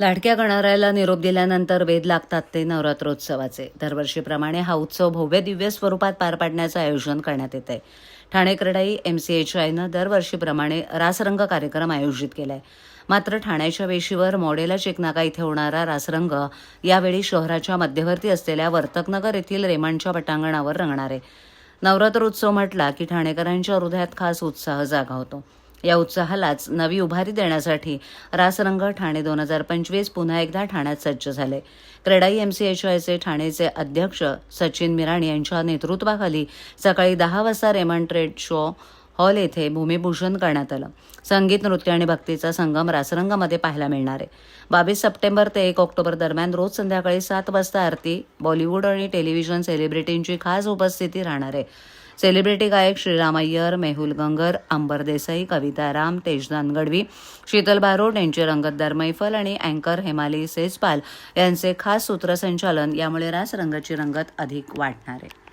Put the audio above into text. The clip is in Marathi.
लाडक्या गणरायाला निरोप दिल्यानंतर वेद लागतात ते नवरात्रोत्सवाचे. दरवर्षीप्रमाणे हा उत्सव भव्य दिव्य स्वरूपात पार पाडण्याचं आयोजन करण्यात येत आहे Thane CREDAI M C H आयनं दरवर्षीप्रमाणे रासरंग कार्यक्रम आयोजित केलाय. मात्र ठाण्याच्या वेशीवर मॉडेला चिकनाका इथे होणारा रासरंग यावेळी शहराच्या मध्यवर्ती असलेल्या वर्तकनगर येथील रेमांडच्या पटांगणावर रंगणार आहे. नवरात्रोत्सव म्हटला की ठाणेकरांच्या हृदयात खास उत्साह जागा होतो. या उत्साहालाच नवी उभारी देण्यासाठी रासरंग ठाणे दोन हजार पंचवीस पुन्हा एकदा ठाण्यात सज्ज झाले. क्रेडाई एम सी एच आयचे ठाणेचे अध्यक्ष सचिन मिराणी यांच्या नेतृत्वाखाली सकाळी दहा वाजता रेमन ट्रेड शो हॉल येथे भूमिभूषण करण्यात आलं. संगीत नृत्य आणि भक्तीचा संगम रासरंगामध्ये पाहायला मिळणार आहे. बावीस सप्टेंबर ते एक ऑक्टोबर दरम्यान रोज संध्याकाळी सात वाजता आरती बॉलिवूड आणि टेलिव्हिजन सेलिब्रिटींची खास उपस्थिती राहणार आहे. सेलिब्रिटी गायक श्रीराम अय्यर मेहुल गंगर अंबर देसाई कविता राम तेजदान गडवी शीतल बारोड यांची रंगतदार मैफल आणि अँकर हेमाली सेजपाल यांचे खास सूत्रसंचालन यामुळे रास रंगाची रंगत अधिक वाढणार आहे.